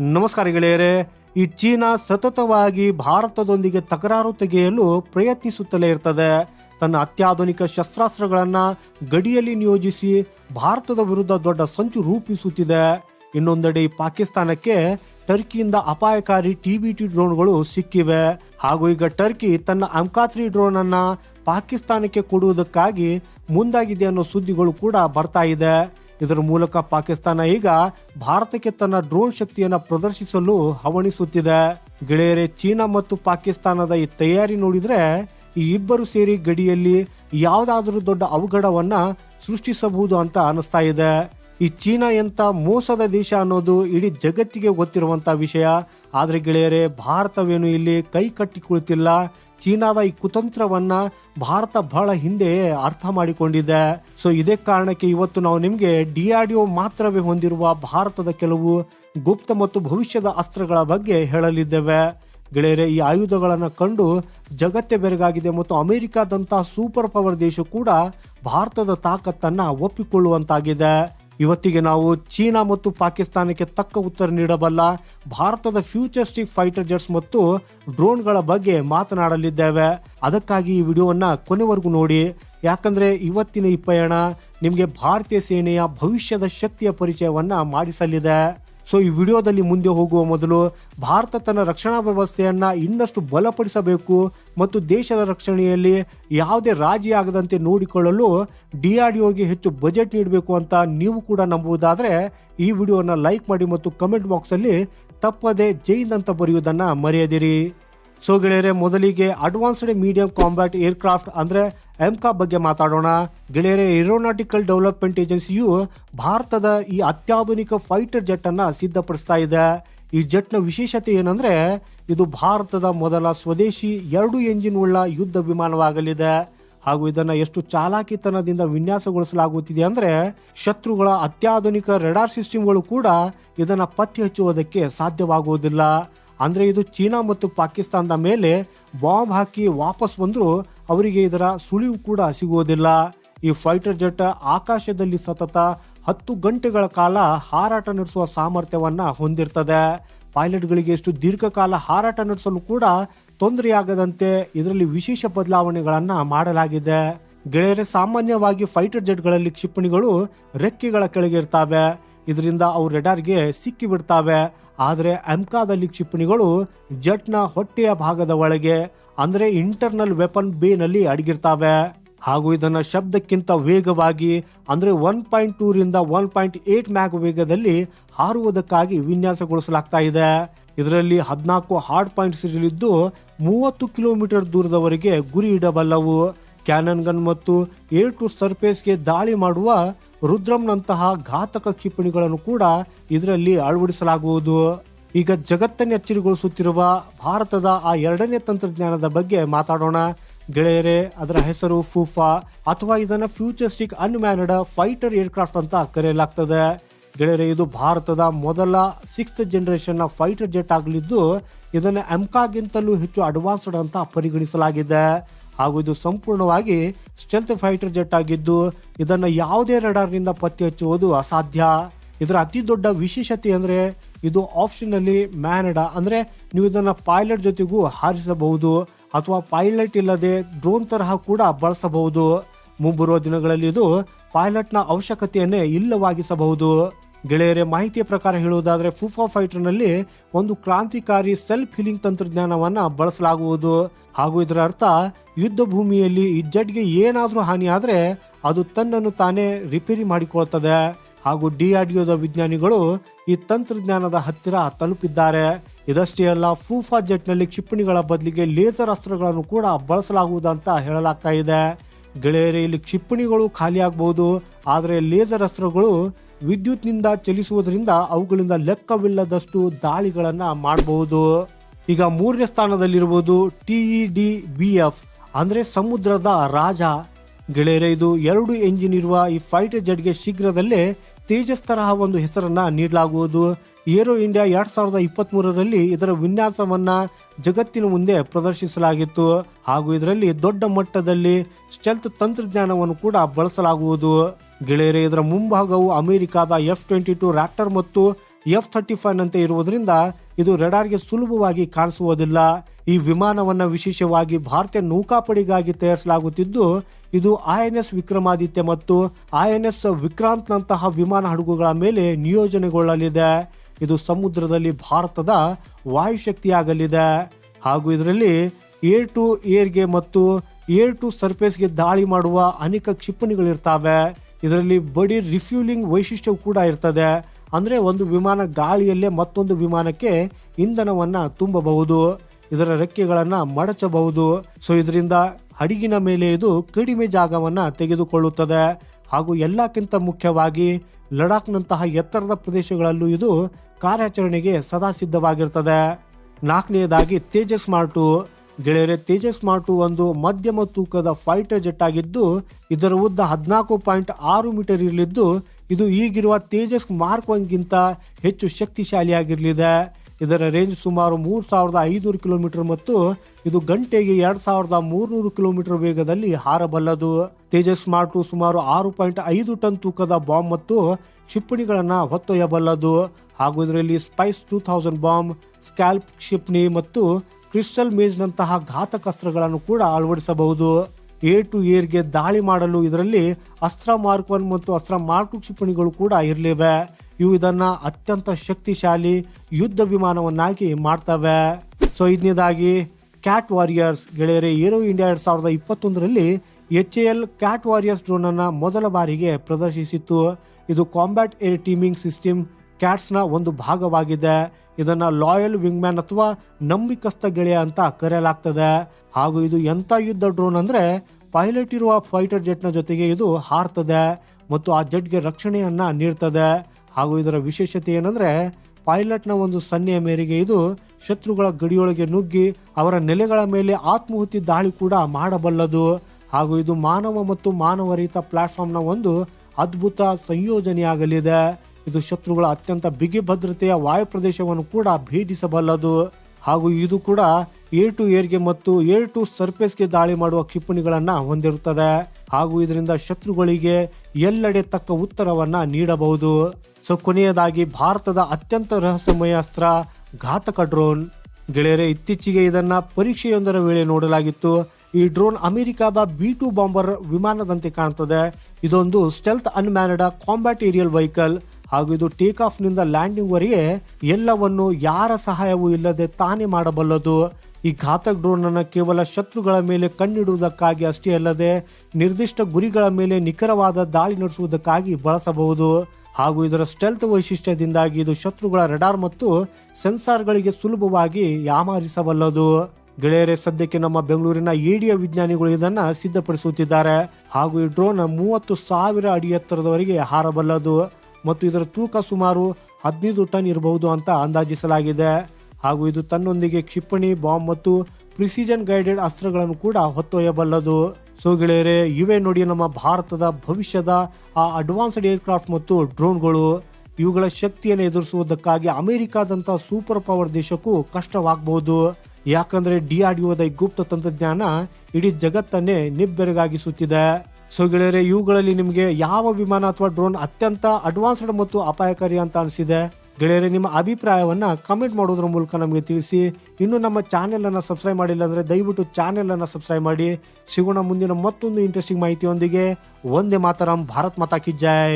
ನಮಸ್ಕಾರ ಗೆಳೆಯರೇ, ಈ ಚೀನಾ ಸತತವಾಗಿ ಭಾರತದೊಂದಿಗೆ ತಕರಾರು ತೆಗೆಯಲು ಪ್ರಯತ್ನಿಸುತ್ತಲೇ ಇರ್ತದೆ. ತನ್ನ ಅತ್ಯಾಧುನಿಕ ಶಸ್ತ್ರಾಸ್ತ್ರಗಳನ್ನು ಗಡಿಯಲ್ಲಿ ನಿಯೋಜಿಸಿ ಭಾರತದ ವಿರುದ್ಧ ದೊಡ್ಡ ಸಂಚು ರೂಪಿಸುತ್ತಿದೆ. ಇನ್ನೊಂದೆಡೆ ಪಾಕಿಸ್ತಾನಕ್ಕೆ ಟರ್ಕಿಯಿಂದ ಅಪಾಯಕಾರಿ ಟಿ ಬಿ ಟಿ ಡ್ರೋನ್ಗಳು ಸಿಕ್ಕಿವೆ. ಹಾಗೂ ಈಗ ಟರ್ಕಿ ತನ್ನ ಅಂಕಾತ್ರಿ ಡ್ರೋನ್ ಅನ್ನ ಪಾಕಿಸ್ತಾನಕ್ಕೆ ಕೊಡುವುದಕ್ಕಾಗಿ ಮುಂದಾಗಿದೆ ಅನ್ನೋ ಸುದ್ದಿಗಳು ಕೂಡ ಬರ್ತಾ ಇದೆ. ಇದರ ಮೂಲಕ ಪಾಕಿಸ್ತಾನ ಈಗ ಭಾರತಕ್ಕೆ ತನ್ನ ಡ್ರೋನ್ ಶಕ್ತಿಯನ್ನು ಪ್ರದರ್ಶಿಸಲು ಹವಣಿಸುತ್ತಿದೆ. ಗೆಳೆಯರೆ, ಚೀನಾ ಮತ್ತು ಪಾಕಿಸ್ತಾನದ ಈ ತಯಾರಿ ನೋಡಿದ್ರೆ ಈ ಇಬ್ಬರು ಸೇರಿ ಗಡಿಯಲ್ಲಿ ಯಾವುದಾದರೂ ದೊಡ್ಡ ಅವಘಡವನ್ನ ಸೃಷ್ಟಿಸಬಹುದು ಅಂತ ಅನಿಸ್ತಾ ಇದೆ. ಈ ಚೀನಾ ಎಂತ ಮೋಸದ ದೇಶ ಅನ್ನೋದು ಇಡೀ ಜಗತ್ತಿಗೆ ಗೊತ್ತಿರುವಂತ ವಿಷಯ. ಆದರೆ ಗೆಳೆಯರೇ, ಭಾರತವೇನು ಇಲ್ಲಿ ಕೈ ಕಟ್ಟಿ ಕುಳಿತಿಲ್ಲ. ಚೀನಾದ ಈ ಕುತಂತ್ರವನ್ನ ಭಾರತ ಬಹಳ ಹಿಂದೆ ಅರ್ಥ ಮಾಡಿಕೊಂಡಿದೆ. ಸೊ ಇದೇ ಕಾರಣಕ್ಕೆ ಇವತ್ತು ನಾವು ನಿಮಗೆ ಡಿಆರ್ಡಿಒ ಮಾತ್ರವೇ ಹೊಂದಿರುವ ಭಾರತದ ಕೆಲವು ಗುಪ್ತ ಮತ್ತು ಭವಿಷ್ಯದ ಅಸ್ತ್ರಗಳ ಬಗ್ಗೆ ಹೇಳಲಿದ್ದೇವೆ. ಗೆಳೆಯರೆ, ಈ ಆಯುಧಗಳನ್ನು ಕಂಡು ಜಗತ್ತೇ ಬೆರಗಾಗಿದೆ ಮತ್ತು ಅಮೆರಿಕಾದಂತಹ ಸೂಪರ್ ಪವರ್ ದೇಶ ಕೂಡ ಭಾರತದ ತಾಕತ್ತನ್ನು ಒಪ್ಪಿಕೊಳ್ಳುವಂತಾಗಿದೆ. ಇವತ್ತಿಗೆ ನಾವು ಚೀನಾ ಮತ್ತು ಪಾಕಿಸ್ತಾನಕ್ಕೆ ತಕ್ಕ ಉತ್ತರ ನೀಡಬಲ್ಲ ಭಾರತದ ಫ್ಯೂಚರಿಸ್ಟಿಕ್ ಫೈಟರ್ ಜೆಟ್ಸ್ ಮತ್ತು ಡ್ರೋನ್ಗಳ ಬಗ್ಗೆ ಮಾತನಾಡಲಿದ್ದೇವೆ. ಅದಕ್ಕಾಗಿ ಈ ವಿಡಿಯೋವನ್ನು ಕೊನೆವರೆಗೂ ನೋಡಿ. ಯಾಕಂದರೆ ಇವತ್ತಿನ ಈ ಪಯಣ ನಿಮಗೆ ಭಾರತೀಯ ಸೇನೆಯ ಭವಿಷ್ಯದ ಶಕ್ತಿಯ ಪರಿಚಯವನ್ನು ಮಾಡಿಸಲಿದೆ. ಸೊ ಈ ವಿಡಿಯೋದಲ್ಲಿ ಮುಂದೆ ಹೋಗುವ ಮೊದಲು ಭಾರತ ತನ್ನ ರಕ್ಷಣಾ ವ್ಯವಸ್ಥೆಯನ್ನು ಇನ್ನಷ್ಟು ಬಲಪಡಿಸಬೇಕು ಮತ್ತು ದೇಶದ ರಕ್ಷಣೆಯಲ್ಲಿ ಯಾವುದೇ ರಾಜಿ ಆಗದಂತೆ ನೋಡಿಕೊಳ್ಳಲು ಡಿಆರ್ಡಿಒಗೆ ಹೆಚ್ಚು ಬಜೆಟ್ ನೀಡಬೇಕು ಅಂತ ನೀವು ಕೂಡ ನಂಬುವುದಾದರೆ ಈ ವಿಡಿಯೋನ ಲೈಕ್ ಮಾಡಿ ಮತ್ತು ಕಮೆಂಟ್ ಬಾಕ್ಸಲ್ಲಿ ತಪ್ಪದೆ ಜೈನ್ ಅಂತ ಬರೆಯುವುದನ್ನ ಮರೆಯದಿರಿ. ಸೊ ಗೆಳೆಯರೆ, ಮೊದಲಿಗೆ ಅಡ್ವಾನ್ಸ್ಡ್ ಮೀಡಿಯಂ ಕಾಂಬ್ಯಾಟ್ ಏರ್ಕ್ರಾಫ್ಟ್ ಅಂದರೆ ಎಂಕಾ ಬಗ್ಗೆ ಮಾತಾಡೋಣ. ಗೆಳೆಯರೆ ಏರೋನಾಟಿಕಲ್ ಡೆವಲಪ್ಮೆಂಟ್ ಏಜೆನ್ಸಿಯು ಭಾರತದ ಈ ಅತ್ಯಾಧುನಿಕ ಫೈಟರ್ ಜೆಟ್ ಅನ್ನ ಸಿದ್ಧಪಡಿಸ್ತಾ ಇದೆ. ಈ ಜೆಟ್ನ ವಿಶೇಷತೆ ಏನಂದ್ರೆ, ಇದು ಭಾರತದ ಮೊದಲ ಸ್ವದೇಶಿ ಎರಡು ಎಂಜಿನ್ ಉಳ್ಳ ಯುದ್ಧ ವಿಮಾನವಾಗಲಿದೆ. ಹಾಗೂ ಇದನ್ನ ಎಷ್ಟು ಚಾಲಾಕಿತನದಿಂದ ವಿನ್ಯಾಸಗೊಳಿಸಲಾಗುತ್ತಿದೆ ಅಂದ್ರೆ, ಶತ್ರುಗಳ ಅತ್ಯಾಧುನಿಕ ರೆಡಾರ್ ಸಿಸ್ಟಮ್ಗಳು ಕೂಡ ಇದನ್ನು ಪತ್ತೆ ಹಚ್ಚುವುದಕ್ಕೆ ಸಾಧ್ಯವಾಗುವುದಿಲ್ಲ. ಅಂದ್ರೆ ಇದು ಚೀನಾ ಮತ್ತು ಪಾಕಿಸ್ತಾನದ ಮೇಲೆ ಬಾಂಬ್ ಹಾಕಿ ವಾಪಸ್ ಬಂದರೂ ಅವರಿಗೆ ಇದರ ಸುಳಿವು ಕೂಡ ಸಿಗುವುದಿಲ್ಲ. ಈ ಫೈಟರ್ ಜೆಟ್ ಆಕಾಶದಲ್ಲಿ ಸತತ ಹತ್ತು ಗಂಟೆಗಳ ಕಾಲ ಹಾರಾಟ ನಡೆಸುವ ಸಾಮರ್ಥ್ಯವನ್ನು ಹೊಂದಿರ್ತದೆ. ಪೈಲಟ್ಗಳಿಗೆ ಎಷ್ಟು ದೀರ್ಘಕಾಲ ಹಾರಾಟ ನಡೆಸಲು ಕೂಡ ತೊಂದರೆಯಾಗದಂತೆ ಇದರಲ್ಲಿ ವಿಶೇಷ ಬದಲಾವಣೆಗಳನ್ನು ಮಾಡಲಾಗಿದೆ. ಗೆಳೆಯರೆ, ಸಾಮಾನ್ಯವಾಗಿ ಫೈಟರ್ ಜೆಟ್ಗಳಲ್ಲಿ ಕ್ಷಿಪಣಿಗಳು ರೆಕ್ಕೆಗಳ ಕೆಳಗೆ ಇರ್ತವೆ. ಇದರಿಂದ ಅವು ರೆಡಾರ್ಗೆ ಸಿಕ್ಕಿ ಬಿಡ್ತಾವೆ ಆದರೆ ಅಮ್ಕಾದಲ್ಲಿ ಕ್ಷಿಪಣಿಗಳು ಜೆಟ್ನ ಹೊಟ್ಟೆಯ ಭಾಗದ ಒಳಗೆ, ಅಂದರೆ ಇಂಟರ್ನಲ್ ವೆಪನ್ ಬೇನಲ್ಲಿ ಅಡಗಿರ್ತಾವೆ. ಹಾಗೂ ಇದನ್ನ ಶಬ್ದಕ್ಕಿಂತ ವೇಗವಾಗಿ, ಅಂದರೆ ಒನ್ ಪಾಯಿಂಟ್ ಟೂ ರಿಂದ ಒನ್ ಪಾಯಿಂಟ್ ಏಟ್ ಮ್ಯಾಗ್ ವೇಗದಲ್ಲಿ ಹಾರುವುದಕ್ಕಾಗಿ ವಿನ್ಯಾಸಗೊಳಿಸಲಾಗ್ತಾ ಇದೆ. ಇದರಲ್ಲಿ ಹದಿನಾಲ್ಕು ಹಾರ್ಡ್ ಪಾಯಿಂಟ್ಸ್ ಇರಲಿದ್ದು ಮೂವತ್ತು ಕಿಲೋಮೀಟರ್ ದೂರದವರೆಗೆ ಗುರಿ ಇಡಬಲ್ಲವು. ಕ್ಯಾನನ್ ಗನ್ ಮತ್ತು ಏರ್ ಟು ಸರ್ಫೇಸ್ಗೆ ದಾಳಿ ಮಾಡುವ ರುದ್ರಂನಂತಹ ಘಾತಕ ಕ್ಷಿಪಣಿಗಳನ್ನು ಕೂಡ ಇದರಲ್ಲಿ ಅಳವಡಿಸಲಾಗುವುದು. ಈಗ ಜಗತ್ತನ್ನೇ ಅಚ್ಚರಿಗೊಳಿಸುತ್ತಿರುವ ಭಾರತದ ಆ ಎರಡನೇ ತಂತ್ರಜ್ಞಾನದ ಬಗ್ಗೆ ಮಾತಾಡೋಣ. ಗೆಳೆಯರೆ, ಅದರ ಹೆಸರು ಫೂಫಾ ಅಥವಾ ಇದನ್ನ ಫ್ಯೂಚರಿಸ್ಟಿಕ್ ಅನ್ಮ್ಯಾನಡ್ ಫೈಟರ್ ಏರ್ಕ್ರಾಫ್ಟ್ ಅಂತ ಕರೆಯಲಾಗ್ತದೆ. ಗೆಳೆಯರೆ, ಇದು ಭಾರತದ ಮೊದಲ ಸಿಕ್ಸ್ತ್ ಜನರೇಷನ್ ಫೈಟರ್ ಜೆಟ್ ಆಗಲಿದ್ದು, ಇದನ್ನು ಎಂಕಾಗಿಂತಲೂ ಹೆಚ್ಚು ಅಡ್ವಾನ್ಸ್ಡ್ ಅಂತ ಪರಿಗಣಿಸಲಾಗಿದೆ. ಹಾಗೂ ಇದು ಸಂಪೂರ್ಣವಾಗಿ ಸ್ಟೆಲ್ತ್ ಫೈಟರ್ ಜೆಟ್ ಆಗಿದ್ದು, ಇದನ್ನು ಯಾವುದೇ ರಡಾರ್ನಿಂದ ಪತ್ತೆ ಹಚ್ಚುವುದು ಅಸಾಧ್ಯ. ಇದರ ಅತಿ ದೊಡ್ಡ ವಿಶೇಷತೆ ಅಂದರೆ, ಇದು ಆಪ್ಷನಲ್ಲಿ ಮ್ಯಾನಡ ಅಂದರೆ, ನೀವು ಇದನ್ನು ಪೈಲಟ್ ಜೊತೆಗೂ ಹಾರಿಸಬಹುದು, ಅಥವಾ ಪೈಲಟ್ ಇಲ್ಲದೆ ಡ್ರೋನ್ ತರಹ ಕೂಡ ಬಳಸಬಹುದು. ಮುಂಬರುವ ದಿನಗಳಲ್ಲಿ ಇದು ಪೈಲಟ್ನ ಅವಶ್ಯಕತೆಯನ್ನೇ ಇಲ್ಲವಾಗಿಸಬಹುದು. ಗೆಳೆಯರೆ, ಮಾಹಿತಿಯ ಪ್ರಕಾರ ಹೇಳುವುದಾದರೆ ಫುಫಾ ಫೈಟರ್ನಲ್ಲಿ ಒಂದು ಕ್ರಾಂತಿಕಾರಿ ಸೆಲ್ಫ್ ಹೀಲಿಂಗ್ ತಂತ್ರಜ್ಞಾನವನ್ನ ಬಳಸಲಾಗುವುದು. ಹಾಗೂ ಇದರ ಅರ್ಥ, ಯುದ್ಧ ಭೂಮಿಯಲ್ಲಿ ಈ ಜಡ್ಗೆ ಏನಾದರೂ ಹಾನಿಯಾದರೆ ಅದು ತನ್ನನ್ನು ತಾನೇ ರಿಪೇರಿ ಮಾಡಿಕೊಳ್ತದೆ. ಹಾಗೂ ಡಿಆರ್ಡಿಒದ ವಿಜ್ಞಾನಿಗಳು ಈ ತಂತ್ರಜ್ಞಾನದ ಹತ್ತಿರ ತಲುಪಿದ್ದಾರೆ. ಇದಷ್ಟೇ ಅಲ್ಲ ಫೂಫಾ ಜೆಟ್ನಲ್ಲಿ ಕ್ಷಿಪಣಿಗಳ ಬದಲಿಗೆ ಲೇಸರ್ ಅಸ್ತ್ರಗಳನ್ನು ಕೂಡ ಬಳಸಲಾಗುವುದಂತ ಹೇಳಲಾಗ್ತಾ ಇದೆ. ಗೆಳೆಯರೇ, ಇಲ್ಲಿ ಕ್ಷಿಪಣಿಗಳು ಖಾಲಿಯಾಗಬಹುದು ಆದರೆ ಲೇಸರ್ ಅಸ್ತ್ರಗಳು ವಿದ್ಯುತ್ನಿಂದ ಚಲಿಸುವುದರಿಂದ ಅವುಗಳಿಂದ ಲೆಕ್ಕವಿಲ್ಲದಷ್ಟು ದಾಳಿಗಳನ್ನು ಮಾಡಬಹುದು. ಈಗ ಮೂರನೇ ಸ್ಥಾನದಲ್ಲಿರುವುದು T E D B F, ಅಂದರೆ ಸಮುದ್ರದ ರಾಜ. ಗೆಳೆಯರೆ, ಇದು ಎರಡು ಎಂಜಿನ್ ಇರುವ ಈ ಫೈಟರ್ ಜೆಟ್ಗೆ ಶೀಘ್ರದಲ್ಲೇ ತೇಜಸ್ ತರಹ ಒಂದು ಹೆಸರನ್ನ ನೀಡಲಾಗುವುದು. ಏರೋ ಇಂಡಿಯಾ ಎರಡು ಸಾವಿರದ ಇಪ್ಪತ್ತ್ಮೂರರಲ್ಲಿ ಇದರ ವಿನ್ಯಾಸವನ್ನು ಜಗತ್ತಿನ ಮುಂದೆ ಪ್ರದರ್ಶಿಸಲಾಗಿತ್ತು. ಹಾಗೂ ಇದರಲ್ಲಿ ದೊಡ್ಡ ಮಟ್ಟದಲ್ಲಿ ಸ್ಟೆಲ್ತ್ ತಂತ್ರಜ್ಞಾನವನ್ನು ಕೂಡ ಬಳಸಲಾಗುವುದು. ಗೆಳೆಯರೆ, ಇದರ ಮುಂಭಾಗವು ಅಮೆರಿಕಾದ ಎಫ್ ಟ್ವೆಂಟಿ ಟು ರ್ಯಾಪ್ಟರ್ ಮತ್ತು ಎಫ್ ಥರ್ಟಿ ಫೈವ್ ನಂತೆ ಇರುವುದರಿಂದ ಇದು ರೆಡಾರ್ಗೆ ಸುಲಭವಾಗಿ ಕಾಣಿಸುವುದಿಲ್ಲ. ಈ ವಿಮಾನವನ್ನು ವಿಶೇಷವಾಗಿ ಭಾರತೀಯ ನೌಕಾಪಡೆಗಾಗಿ ತಯಾರಿಸಲಾಗುತ್ತಿದ್ದು, ಇದು ಐಎನ್ಎಸ್ ವಿಕ್ರಮಾದಿತ್ಯ ಮತ್ತು ಐಎನ್ಎಸ್ ವಿಕ್ರಾಂತ್ನಂತಹ ವಿಮಾನ ಹಡಗುಗಳ ಮೇಲೆ ನಿಯೋಜನೆಗೊಳ್ಳಲಿದೆ. ಇದು ಸಮುದ್ರದಲ್ಲಿ ಭಾರತದ ವಾಯುಶಕ್ತಿಯಾಗಲಿದೆ. ಹಾಗೂ ಇದರಲ್ಲಿ ಏರ್ ಟು ಏರ್ಗೆ ಮತ್ತು ಏರ್ ಟು ಸರ್ಫೇಸ್ಗೆ ದಾಳಿ ಮಾಡುವ ಅನೇಕ ಕ್ಷಿಪಣಿಗಳಿರ್ತವೆ. ಇದರಲ್ಲಿ ಬಡಿ ರಿಫ್ಯೂಲಿಂಗ್ ವೈಶಿಷ್ಟ್ಯವು ಕೂಡ ಇರ್ತದೆ. ಅಂದರೆ ಒಂದು ವಿಮಾನ ಗಾಳಿಯಲ್ಲೇ ಮತ್ತೊಂದು ವಿಮಾನಕ್ಕೆ ಇಂಧನವನ್ನು ತುಂಬಬಹುದು, ಇದರ ರೆಕ್ಕೆಗಳನ್ನು ಮಡಚಬಹುದು. ಸೊ ಇದರಿಂದ ಹಡಗಿನ ಮೇಲೆ ಇದು ಕಡಿಮೆ ಜಾಗವನ್ನು ತೆಗೆದುಕೊಳ್ಳುತ್ತದೆ. ಹಾಗೂ ಎಲ್ಲಕ್ಕಿಂತ ಮುಖ್ಯವಾಗಿ ಲಡಾಖ್ನಂತಹ ಎತ್ತರದ ಪ್ರದೇಶಗಳಲ್ಲೂ ಇದು ಕಾರ್ಯಾಚರಣೆಗೆ ಸದಾ ಸಿದ್ಧವಾಗಿರ್ತದೆ. ನಾಲ್ಕನೆಯದಾಗಿ ತೇಜಸ್ ಮಾರ್ಟು. ಗೆಳೆಯರೆ, ತೇಜಸ್ ಮಾರ್ಟು ಒಂದು ಮಧ್ಯಮ ತೂಕದ ಫೈಟರ್ ಜೆಟ್ ಆಗಿದ್ದು, ಇದರ ಉದ್ದ ಹದಿನಾಲ್ಕು ಪಾಯಿಂಟ್ ಆರು ಮೀಟರ್ ಇರಲಿದ್ದು, ಇದು ಈಗಿರುವ ತೇಜಸ್ ಮಾರ್ಕ್ ಒನ್ಗಿಂತ ಹೆಚ್ಚು ಶಕ್ತಿಶಾಲಿಯಾಗಿರಲಿದೆ. ಇದರ ರೇಂಜ್ ಸುಮಾರು ಮೂರು ಸಾವಿರದ ಐನೂರು ಕಿಲೋಮೀಟರ್ ಮತ್ತು ಇದು ಗಂಟೆಗೆ ಎರಡ್ ಸಾವಿರದ ಮೂರ್ನೂರು ಕಿಲೋಮೀಟರ್ ವೇಗದಲ್ಲಿ ಹಾರಬಲ್ಲದು. ತೇಜಸ್ ಮಾರ್ಟು ಸುಮಾರು ಆರು ಪಾಯಿಂಟ್ ಐದು ಟನ್ ತೂಕದ ಬಾಂಬ್ ಮತ್ತು ಕ್ಷಿಪಣಿಗಳನ್ನ ಹೊತ್ತೊಯ್ಯಬಲ್ಲದು. ಹಾಗೂ ಇದರಲ್ಲಿ spice two thousand bomb, scalp ಕ್ಷಿಪಣಿ ಮತ್ತು ಕ್ರಿಸ್ಟಲ್ ಮೇಜ್ನಂತಹ ಘಾತಕಸ್ತ್ರಗಳನ್ನು ಕೂಡ ಅಳವಡಿಸಬಹುದು. ಏರ್ ಟು ಏರ್ಗೆ ದಾಳಿ ಮಾಡಲು ಇದರಲ್ಲಿ ಅಸ್ತ್ರ ಮಾರ್ಕ್ ಒನ್ ಮತ್ತು ಅಸ್ತ್ರ ಮಾರ್ಕ್ ಟು ಕ್ಷಿಪಣಿಗಳು ಕೂಡ ಇರಲಿವೆ. ಇವು ಇದನ್ನ ಅತ್ಯಂತ ಶಕ್ತಿಶಾಲಿ ಯುದ್ಧ ವಿಮಾನವನ್ನಾಗಿ ಮಾಡ್ತವೆ. ಸೊ ಇದನೇದಾಗಿ ಕ್ಯಾಟ್ ವಾರಿಯರ್ಸ್ ಗೆಳೆಯರೆ ಏರೋ ಇಂಡಿಯಾ ಎರಡ್ ಸಾವಿರದ ಇಪ್ಪತ್ತೊಂದರಲ್ಲಿ H A L cat warriors drone ಅನ್ನ ಮೊದಲ ಬಾರಿಗೆ ಪ್ರದರ್ಶಿಸಿತ್ತು. ಇದು ಕಾಂಬ್ಯಾಟ್ ಏರ್ ಟೀಮಿಂಗ್ ಸಿಸ್ಟಮ್ ಕ್ಯಾಟ್ಸ್ನ ಒಂದು ಭಾಗವಾಗಿದೆ. ಇದನ್ನ ಲಾಯಲ್ ವಿಂಗ್ಮ್ಯಾನ್ ಅಥವಾ ನಂಬಿಕಸ್ತ ಗೆಳೆಯ ಅಂತ ಕರೆಯಲಾಗ್ತದೆ. ಹಾಗೂ ಇದು ಎಂತ ಯುದ್ಧ ಡ್ರೋನ್ ಅಂದ್ರೆ ಪೈಲಟ್ ಇರುವ ಫೈಟರ್ ಜೆಟ್ನ ಜೊತೆಗೆ ಇದು ಹಾರ್ತದೆ. ಮತ್ತು ಆ ಜಡ್ಗೆ ರಕ್ಷಣೆಯನ್ನು ನೀಡ್ತದೆ. ಹಾಗೂ ಇದರ ವಿಶೇಷತೆ ಏನಂದ್ರೆ, ಪೈಲಟ್ನ ಒಂದು ಸನ್ನೆಯ ಮೇರೆಗೆ ಇದು ಶತ್ರುಗಳ ಗಡಿಯೊಳಗೆ ನುಗ್ಗಿ ಅವರ ನೆಲೆಗಳ ಮೇಲೆ ಆತ್ಮಾಹುತಿ ದಾಳಿ ಕೂಡ ಮಾಡಬಲ್ಲದು. ಹಾಗೂ ಇದು ಮಾನವ ಮತ್ತು ಮಾನವರಹಿತ ಪ್ಲಾಟ್ಫಾರ್ಮ್ನ ಒಂದು ಅದ್ಭುತ ಸಂಯೋಜನೆಯಾಗಲಿದೆ. ಇದು ಶತ್ರುಗಳ ಅತ್ಯಂತ ಬಿಗಿ ಭದ್ರತೆಯ ವಾಯು ಪ್ರದೇಶವನ್ನು ಕೂಡ ಭೇದಿಸಬಲ್ಲದು. ಹಾಗೂ ಇದು ಕೂಡ ಏರ್ ಟು ಏರ್ಗೆ ಮತ್ತು ಏರ್ ಟು ಸರ್ಫೇಸ್ಗೆ ದಾಳಿ ಮಾಡುವ ಕ್ಷಿಪಣಿಗಳನ್ನ ಹೊಂದಿರುತ್ತದೆ. ಹಾಗೂ ಇದರಿಂದ ಶತ್ರುಗಳಿಗೆ ಎಲ್ಲೆಡೆ ತಕ್ಕ ಉತ್ತರವನ್ನು ನೀಡಬಹುದು. ಸೊ, ಕೊನೆಯದಾಗಿ ಭಾರತದ ಅತ್ಯಂತ ರಹಸ್ಯಮಯ ಅಸ್ತ್ರ ಘಾತಕ ಡ್ರೋನ್. ಗೆಳೆಯರೆ, ಇತ್ತೀಚೆಗೆ ಇದನ್ನ ಪರೀಕ್ಷೆಯೊಂದರ ವೇಳೆ ನೋಡಲಾಗಿತ್ತು. ಈ ಡ್ರೋನ್ ಅಮೆರಿಕಾದ ಬಿ ಟು ಬಾಂಬರ್ ವಿಮಾನದಂತೆ ಕಾಣುತ್ತದೆ ಇದೊಂದು stealth unmanned combat aerial vehicle ಹಾಗೂ ಇದು ಟೇಕ್ ಆಫ್ನಿಂದ ಲ್ಯಾಂಡಿಂಗ್ ವರೆಗೆ ಎಲ್ಲವನ್ನು ಯಾರ ಸಹಾಯವೂ ಇಲ್ಲದೆ ತಾನೇ ಮಾಡಬಲ್ಲದು. ಈ ಘಾತಕ್ ಡ್ರೋನನ್ನು ಕೇವಲ ಶತ್ರುಗಳ ಮೇಲೆ ಕಣ್ಣಿಡುವುದಕ್ಕಾಗಿ ಅಷ್ಟೇ ಅಲ್ಲದೆ ನಿರ್ದಿಷ್ಟ ಗುರಿಗಳ ಮೇಲೆ ನಿಖರವಾದ ದಾಳಿ ನಡೆಸುವುದಕ್ಕಾಗಿ ಬಳಸಬಹುದು. ಹಾಗೂ ಇದರ ಸ್ಟೆಲ್ತ್ ವೈಶಿಷ್ಟ್ಯದಿಂದಾಗಿ ಇದು ಶತ್ರುಗಳ ರೆಡಾರ್ ಮತ್ತು ಸೆನ್ಸಾರ್ಗಳಿಗೆ ಸುಲಭವಾಗಿ ಯಾಮಾರಿಸಬಲ್ಲದು. ಗೆಳೆಯರೆ, ಸದ್ಯಕ್ಕೆ ನಮ್ಮ ಬೆಂಗಳೂರಿನ ಇಡಿಯ ವಿಜ್ಞಾನಿಗಳು ಇದನ್ನ ಸಿದ್ಧಪಡಿಸುತ್ತಿದ್ದಾರೆ. ಹಾಗೂ ಈ ಡ್ರೋನ್ ಮೂವತ್ತು ಸಾವಿರ ಅಡಿ ಎತ್ತರದವರೆಗೆ ಹಾರಬಲ್ಲದು. ಮತ್ತು ಇದರ ತೂಕ ಸುಮಾರು ಹದಿನೈದು ಟನ್ ಇರಬಹುದು ಅಂತ ಅಂದಾಜಿಸಲಾಗಿದೆ. ಹಾಗೂ ಇದು ತನ್ನೊಂದಿಗೆ ಕ್ಷಿಪಣಿ, ಬಾಂಬ್ ಮತ್ತು ಪ್ರಿಸಿಜನ್ ಗೈಡೆಡ್ ಅಸ್ತ್ರಗಳನ್ನು ಕೂಡ ಹೊತ್ತೊಯ್ಯಬಲ್ಲದು. ಸೊ ಗೆಳೆಯರೆ, ಇವೇ ನೋಡಿ ನಮ್ಮ ಭಾರತದ ಭವಿಷ್ಯದ ಆ ಅಡ್ವಾನ್ಸ್ಡ್ ಏರ್ಕ್ರಾಫ್ಟ್ ಮತ್ತು ಡ್ರೋನ್ಗಳು. ಇವುಗಳ ಶಕ್ತಿಯನ್ನು ಎದುರಿಸುವುದಕ್ಕಾಗಿ ಅಮೆರಿಕಾದಂಥ ಸೂಪರ್ ಪವರ್ ದೇಶಕ್ಕೂ ಕಷ್ಟವಾಗಬಹುದು ಯಾಕಂದ್ರೆ ಡಿಆರ್ಡಿಒದ ಈ ಗುಪ್ತ ತಂತ್ರಜ್ಞಾನ ಇಡೀ ಜಗತ್ತನ್ನೇ ನಿಬ್ಬೆರಗಾಗಿಸುತ್ತಿದೆ. ಸೊ ಗೆಳೆಯರೆ, ಇವುಗಳಲ್ಲಿ ನಿಮಗೆ ಯಾವ ವಿಮಾನ ಅಥವಾ ಡ್ರೋನ್ ಅತ್ಯಂತ ಅಡ್ವಾನ್ಸ್ಡ್ ಮತ್ತು ಅಪಾಯಕಾರಿ ಅಂತ ಅನಿಸಿದೆ? ಗೆಳೆಯರೆ, ನಿಮ್ಮ ಅಭಿಪ್ರಾಯವನ್ನು ಕಮೆಂಟ್ ಮಾಡೋದ್ರ ಮೂಲಕ ನಮಗೆ ತಿಳಿಸಿ. ಇನ್ನು ನಮ್ಮ ಚಾನೆಲನ್ನು ಸಬ್ಸ್ಕ್ರೈಬ್ ಮಾಡಿಲ್ಲ ಅಂದರೆ ದಯವಿಟ್ಟು ಚಾನೆಲನ್ನು ಸಬ್ಸ್ಕ್ರೈಬ್ ಮಾಡಿ. ಸಿಗೋಣ ಮುಂದಿನ ಮತ್ತೊಂದು ಇಂಟ್ರೆಸ್ಟಿಂಗ್ ಮಾಹಿತಿಯೊಂದಿಗೆ. ಒಂದೇ ಮಾತರಂ, ಭಾರತ್ ಮಾತಾ ಕಿ ಜೈ.